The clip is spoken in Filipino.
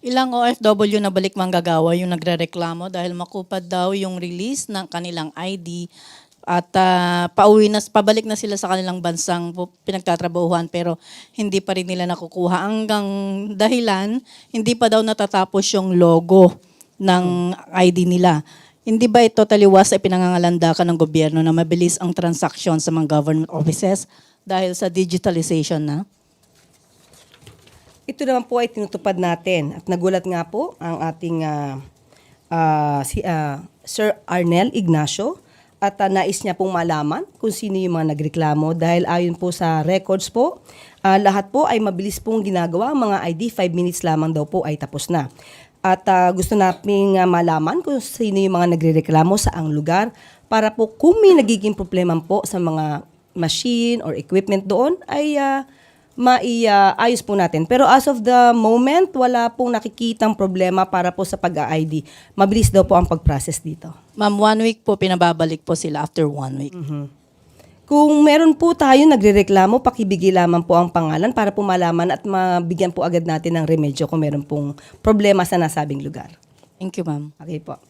Ilang OFW na balik manggagawa yung nagrereklamo dahil makupad daw yung release ng kanilang ID at ah, pauwi na, pabalik na sila sa kanilang bansang pinagtatrabahuhan pero hindi pa rin nila nakukuha hanggang dahilan hindi pa daw natatapos yung logo ng ID nila. Hindi ba ito taliwas sa pinangangalandakan ng gobyerno na mabilis ang transaksyon sa mga government offices dahil sa digitalization na? Ito naman po ay tinutupad natin at nagulat nga po ang ating ah, ah, si ah, Sir Arnel Ignacio at ah, nais niya pong malaman kung sino yung mga nagreklamo dahil ayon po sa records po, ah, lahat po ay mabilis pong ginagawa. Mga ID, 5 minutes lamang daw po ay tapos na. At ah, gusto nating ah, malaman kung sino yung mga nagrereklamo sa ang lugar para po kung may nagiging problema po sa mga machine or equipment doon ay ah, maiayos po natin. Pero as of the moment, wala pong nakikitang problema para po sa pag-ID. Mabilis daw po ang pag-process dito. Ma'am, one week po pinababalik po sila after one week. Kung meron po tayo nagrereklamo, pakibigay lamang po ang pangalan para po malaman at mabigyan po agad natin ng remedyo kung meron pong problema sa nasabing lugar. Thank you, ma'am. Okay po.